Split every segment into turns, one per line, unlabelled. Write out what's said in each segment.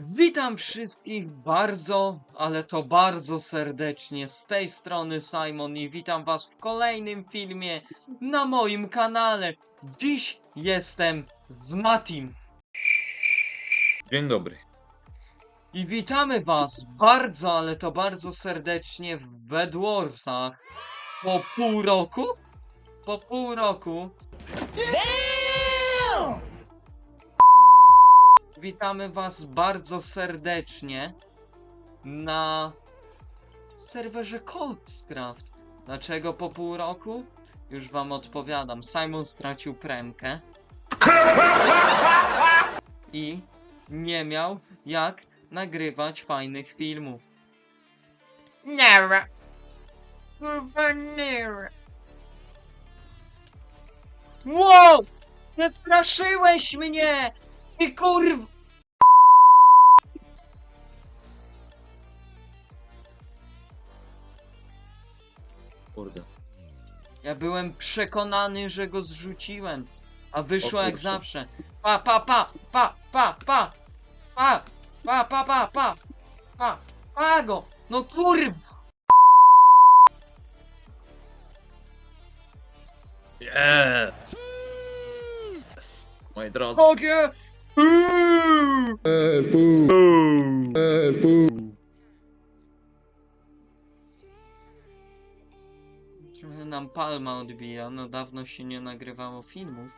Witam wszystkich bardzo, ale to bardzo serdecznie. Z tej strony Simon i witam was w kolejnym filmie na moim kanale. Dziś jestem z Matim
Dzień dobry.
i witamy was bardzo, ale to bardzo serdecznie w Bedwarsach. Po pół roku? Po pół roku. Witamy was bardzo serdecznie na serwerze Coldscraft. Dlaczego po pół roku? Już wam odpowiadam. Simon stracił premkę. I nie miał jak nagrywać fajnych filmów. Nara. Kurwa, nara. Wow! Przestraszyłeś mnie! Ty kurw...
Kurde.
Ja byłem przekonany, że go zrzuciłem. A wyszło
O
jak
kurczę.
zawsze. Pa, pa, pa, pa, pa, pa, pa, pa, pa, pa, pa, pa, pa go. No kurw...
Yeah! Yes. Moi drodzy.
Kogie! Trochę nam palma odbija, no dawno się nie nagrywało filmów.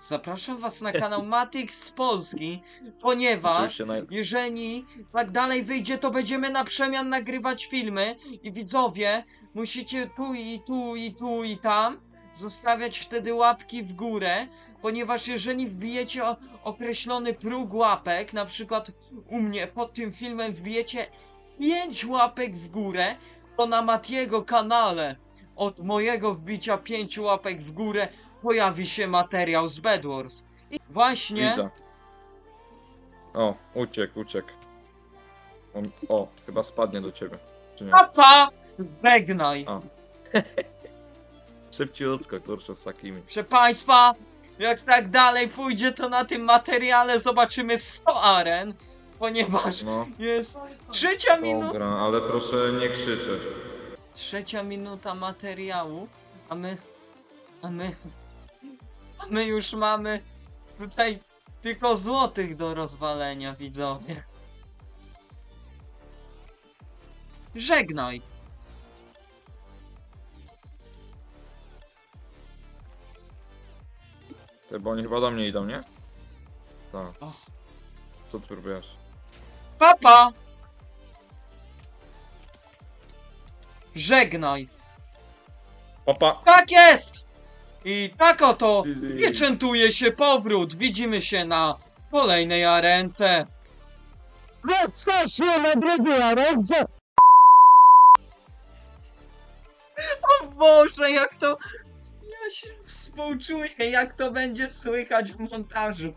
Zapraszam was na kanał Matix z Polski, ponieważ
Oczywiście naj...
jeżeli tak dalej wyjdzie, to będziemy na przemian nagrywać filmy i widzowie, musicie tu i tu i tu i tam zostawiać wtedy łapki w górę, ponieważ jeżeli wbijecie o, określony próg łapek, na przykład u mnie pod tym filmem wbijecie 5 łapek w górę, to na Matiego kanale od mojego wbicia 5 łapek w górę pojawi się materiał z Bedwars. I właśnie...
Widzę. O, uciekł, uciekł. On, o, chyba spadnie do ciebie. Czy nie?
Papa! Żegnaj!
A. Szybciutko, kurczę, z takimi.
Proszę Państwa, jak tak dalej pójdzie, to na tym materiale zobaczymy 100 aren, ponieważ
No,
jest trzecia minuta,
dobra, ale proszę nie krzyczeć.
trzecia minuta materiału, a my, a my, a my już mamy tutaj tylko złotych do rozwalenia, widzowie. Żegnaj!
Ty, bo oni chyba do mnie idą, nie? Tak.
Och.
Co ty próbujesz?
Papa! Żegnaj!
Opa!
Tak jest! I tak oto pieczętuje się powrót. Widzimy się na kolejnej arence.
Jesteśmy na drugiej arence!
O Boże, jak to... Się współczuję, jak to będzie słychać w montażu.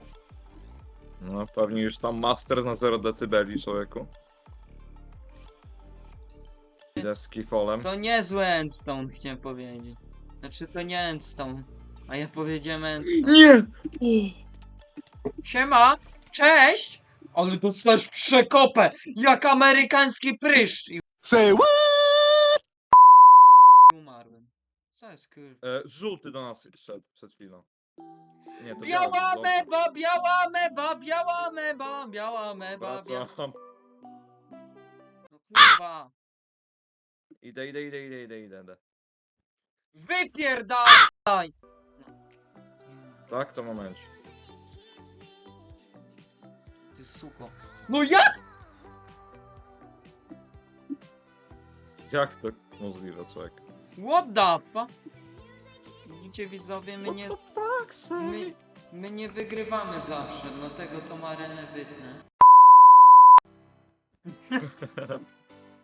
No, pewnie już tam master na 0 decybeli, człowieku. Idę z kifolem.
To niezły Endstone, chciałem powiedzieć. Znaczy, to nie Endstone, a ja powiedziałem Endstone.
Nie!
Siema! Cześć! Ale dostałeś przekopę, jak amerykański pryszcz!
Say what?
umarłem. Co jest kurwa?
E, żółty do nas szedł przed chwilą. Nie, to
Biała
biały,
meba, biała meba, biała meba, biała meba, biała...
Wracam.
No kurwa.
Idę, idę, idę, idę, idę, idę, idę.
Wypierdalaj!
Tak, to moment.
Ty suko. No jak?
Jak to możliwe, człowiek?
What the fuck? Widzicie widzowie, my nie,
fuck,
my, my nie wygrywamy zawsze, dlatego tą arenę wytnę.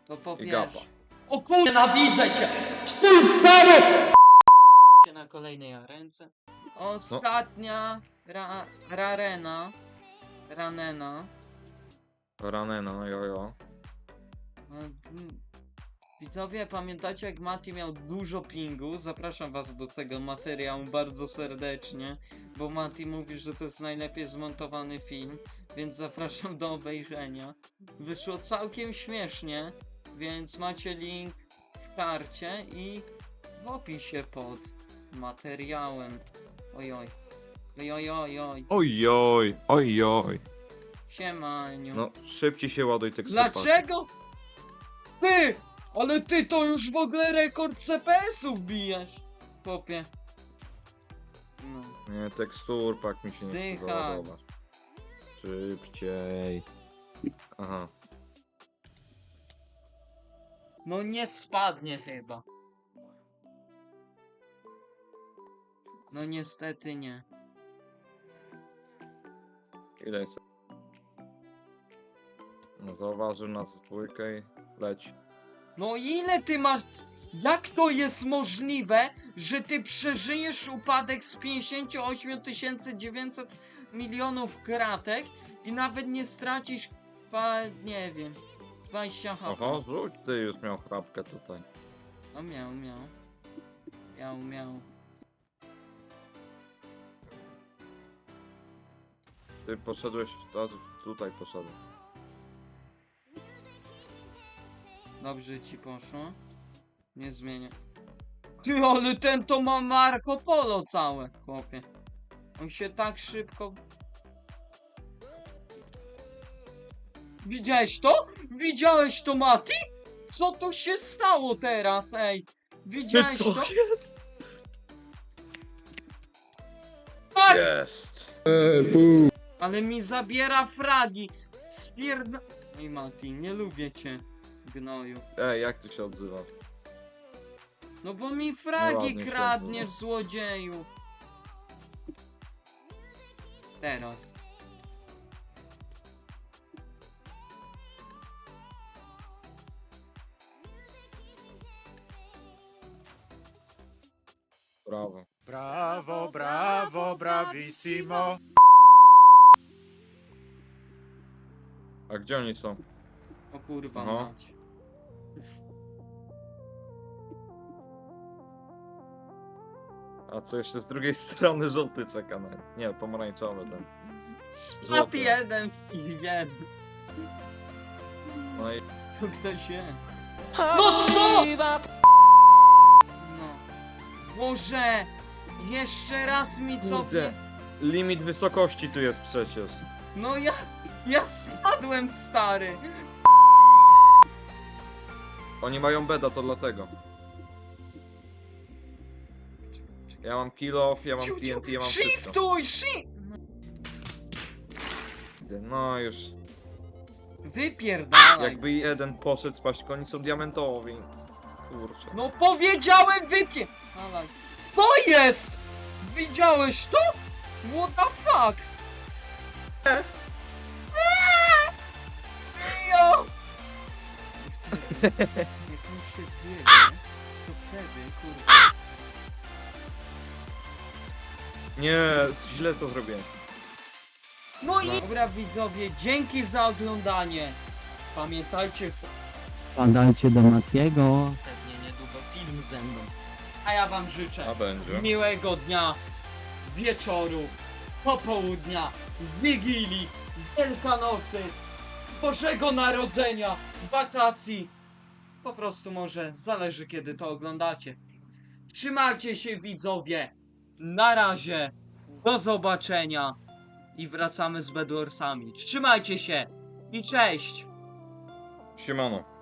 To po
I gapa.
pierwsze. O kur... Nienawidzę cię! Ty stary! Na kolejnej arence. Ostatnia ra, rarena. Ranena.
Ranena, no jo, jo.
Mm, Widzowie, pamiętacie jak Mati miał dużo pingu? Zapraszam was do tego materiału bardzo serdecznie, bo Mati mówi, że to jest najlepiej zmontowany film, więc zapraszam do obejrzenia. Wyszło całkiem śmiesznie, więc macie link w karcie i w opisie pod materiałem. Ojoj. Ojoj, oj,
Ojoj, ojoj.
Siemaniu.
No, szybciej się ładuj tekstur pack.
Dlaczego? Ty! Ale ty to już w ogóle rekord CPS-ów bijesz! Chłopie. No.
Nie, tekstur pak mi się nie chce
Zdycha.
załadować. Szybciej. Aha.
no nie spadnie chyba. No niestety nie.
Ile jest? No, zauważył nas w dwójkę i leć.
No ile ty masz... Jak to jest możliwe, że ty przeżyjesz upadek z 58 900 milionów kratek i nawet nie stracisz... Pa, nie wiem... 20 HP.
Oho, rzuć ty już miał chrapkę tutaj.
No miał, miał. Miał, miał.
Ty poszedłeś, tutaj poszedłem.
Dobrze ci poszło. Nie zmienię. Ty, ale ten to ma Marco Polo całe, chłopie. On się tak szybko... Widziałeś to? Widziałeś to, Mati? Co to się stało teraz, ej? Widziałeś to?
jest?
Tak!
Jest!
Ale mi zabiera fragi. Spierda... Ej, Mati, nie lubię cię, gnoju.
Ej, jak ty się odzywasz?
No bo mi fragi
Nieładnie się
kradniesz,
odzywa.
złodzieju. Teraz.
Brawo.
Bravo, bravo, bravissimo.
A gdzie oni są?
O kurwa
Aha.
mać.
A co jeszcze z drugiej strony żółty czeka na... Nie, pomarańczowy ten.
Spadł
Złoty.
jeden i jeden.
No i
Tu ktoś jest. No co? No. Boże! Jeszcze raz mi co...
Kurde. limit wysokości tu jest przecież.
No ja... Ja spadłem, stary!
Oni mają beda, to dlatego. Ja mam kill off, ja mam
Ciu, ciu,
TNT, ja mam wszystko.
Shiftuj, shi...
No już.
Wypierdalaj.
Jakby jeden poszedł spać, tylko oni są diamentowi. Kurczę.
No powiedziałem wypie... Ale... To jest! Widziałeś to? What the fuck? Jak on się zjedzie, to wtedy, kurwa...
Nie, źle to zrobiłem.
No i... Dobra widzowie, dzięki za oglądanie. Pamiętajcie,
Wpadajcie do Matiego.
pewnie niedługo film ze mną. A ja wam życzę
A będzie.
miłego dnia, wieczoru, popołudnia, Wigilii, Wielkanocy, Bożego Narodzenia, wakacji. Po prostu może zależy kiedy to oglądacie. Trzymajcie się widzowie. Na razie. Do zobaczenia. I wracamy z Bedwarsami. Trzymajcie się. I cześć.
Siemano.